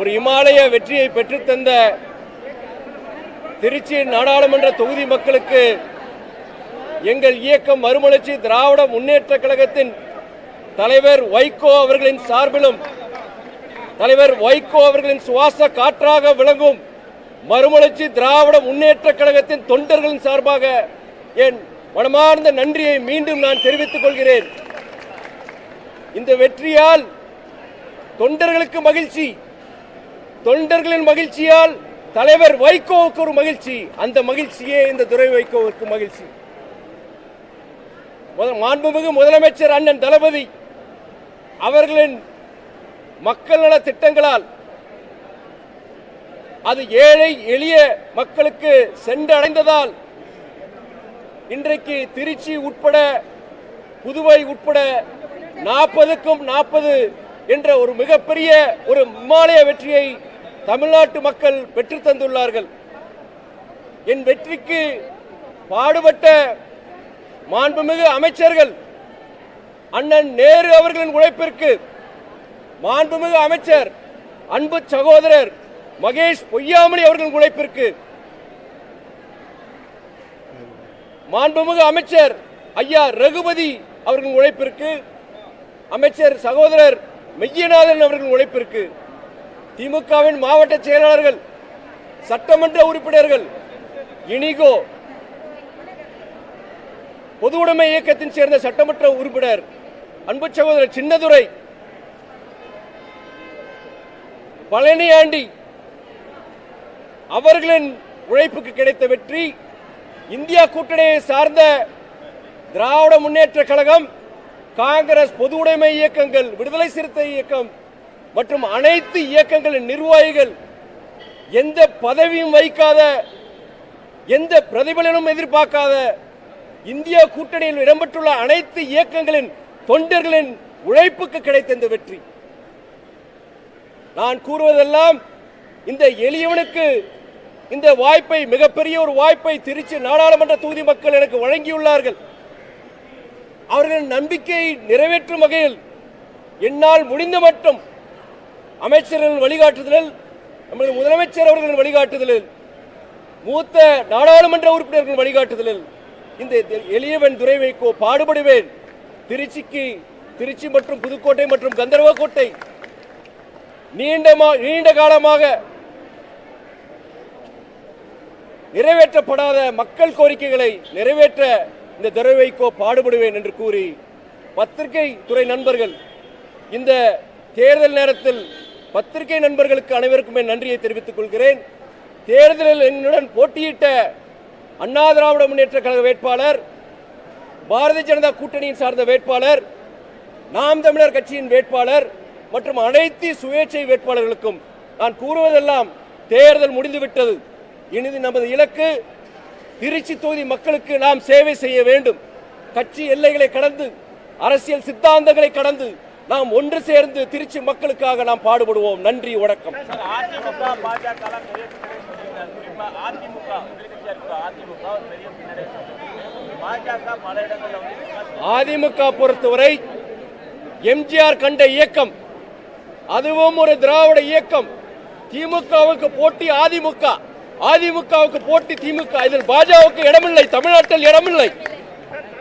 ஒரு இமாலய வெற்றியை பெற்றுத்தந்த திருச்சி நாடாளுமன்ற தொகுதி மக்களுக்கு எங்கள் இயக்கம் மறுமலர்ச்சி திராவிட முன்னேற்ற கழகத்தின் தலைவர் வைகோ அவர்களின் சார்பிலும் தலைவர் வைகோ அவர்களின் சுவாச காற்றாக விளங்கும் மறுமலர்ச்சி திராவிட முன்னேற்ற கழகத்தின் தொண்டர்களின் சார்பாக என் மனமார்ந்த நன்றியை மீண்டும் நான் தெரிவித்துக் கொள்கிறேன். இந்த வெற்றியால் தொண்டர்களுக்கு மகிழ்ச்சி தொண்டர்களின் மகிழ்ச்சியால் தலைவர் வைகோவுக்கு ஒரு மகிழ்ச்சி அந்த மகிழ்ச்சியே இந்த துறை வைகோவுக்கு மகிழ்ச்சி. மாண்புமிகு முதலமைச்சர் அண்ணன் தளபதி அவர்களின் மக்கள் நல திட்டங்களால் அது ஏழை எளிய மக்களுக்கு சென்றடைந்ததால் இன்றைக்கு திருச்சி உட்பட புதுவை உட்பட நாற்பதுக்கும் நாற்பது என்ற ஒரு மிகப்பெரிய ஒரு இமாலய வெற்றியை தமிழ்நாட்டு மக்கள் பெற்றுத் தந்துள்ளார்கள். என் வெற்றிக்கு பாடுபட்ட மாண்புமிகு அமைச்சர்கள் அண்ணன் நேரு அவர்களின் உழைப்பிற்கு மாண்புமிகு அமைச்சர் அன்பு சகோதரர் மகேஷ் பொய்யாமணி அவர்களின் உழைப்பிற்கு மாண்புமிகு அமைச்சர் ஐயா ரகுபதி அவர்களின் உழைப்பிற்கு அமைச்சர் சகோதரர் மெய்யநாதன் அவர்களின் உழைப்பிற்கு திமுகவின் மாவட்ட செயலாளர்கள் சட்டமன்ற உறுப்பினர்கள் இனிகோ பொது உடைமை இயக்கத்தின் சேர்ந்த சட்டமன்ற உறுப்பினர் அன்பு சகோதரர் சின்னதுரை பழனியாண்டி அவர்களின் உழைப்புக்கு கிடைத்த வெற்றி இந்தியா கூட்டணியை சார்ந்த திராவிட முன்னேற்ற கழகம் காங்கிரஸ் பொது உடைமை இயக்கங்கள் விடுதலை சிறுத்தை இயக்கம் மற்றும் அனைத்து இயக்கங்களின் நிர்வாகிகள் எந்த பதவியும் வைக்காத எந்த பிரதிபலனும் எதிர்பார்க்காத இந்தியா கூட்டணியில் இடம்பெற்றுள்ள அனைத்து இயக்கங்களின் தொண்டர்களின் உழைப்புக்கு கிடைத்த இந்த வெற்றி. நான் கூறுவதெல்லாம் இந்த எளியவனுக்கு இந்த வாய்ப்பை மிகப்பெரிய ஒரு வாய்ப்பை திருச்சி நாடாளுமன்ற தொகுதி மக்கள் எனக்கு வழங்கியுள்ளார்கள். அவர்களின் நம்பிக்கையை நிறைவேற்றும் வகையில் என்னால் முடிந்த மட்டும் அமைச்சர்கள் வழிகாட்டுதலில் நமது முதலமைச்சர் அவர்களின் வழிகாட்டுதலில் மூத்த நாடாளுமன்ற உறுப்பினர்கள் வழிகாட்டுதலில் இந்த எளியவன் துறை வைக்கோ பாடுபடுவேன். திருச்சிக்கு திருச்சி மற்றும் புதுக்கோட்டை மற்றும் கந்தர்வக்கோட்டை நீண்டமா நீண்ட காலமாக நிறைவேற்றப்படாத மக்கள் கோரிக்கைகளை நிறைவேற்ற இந்த துறை வைக்கோ பாடுபடுவேன் என்று கூறி பத்திரிகை துறை நண்பர்கள் இந்த தேர்தல் நேரத்தில் பத்திரிகை நண்பர்களுக்கு அனைவருக்குமே நன்றியை தெரிவித்துக் கொள்கிறேன். தேர்தலில் என்னுடன் போட்டியிட்ட அண்ணா திராவிட முன்னேற்ற கழக வேட்பாளர் பாரதிய ஜனதா கூட்டணியின் சார்ந்த வேட்பாளர் நாம் தமிழர் கட்சியின் வேட்பாளர் மற்றும் அனைத்து சுயேட்சை வேட்பாளர்களுக்கும் நான் கூறுவதெல்லாம் தேர்தல் முடிந்துவிட்டது. இனிது நமது இலக்கு திருச்சி தொகுதி மக்களுக்கு நாம் சேவை செய்ய வேண்டும். கட்சி எல்லைகளை கடந்து அரசியல் சித்தாந்தங்களை கடந்து நாம் ஒன்று சேர்ந்து திருச்சி மக்களுக்காக நாம் பாடுபடுவோம். நன்றி வணக்கம். அதிமுக பொறுத்தவரை எம்ஜிஆர் கண்ட இயக்கம் அதுவும் ஒரு திராவிட இயக்கம். திமுகவுக்கு போட்டி அதிமுக. அதிமுகவுக்கு போட்டி திமுக. இதில் பாஜகவுக்கு இடமில்லை தமிழ்நாட்டில் இடமில்லை.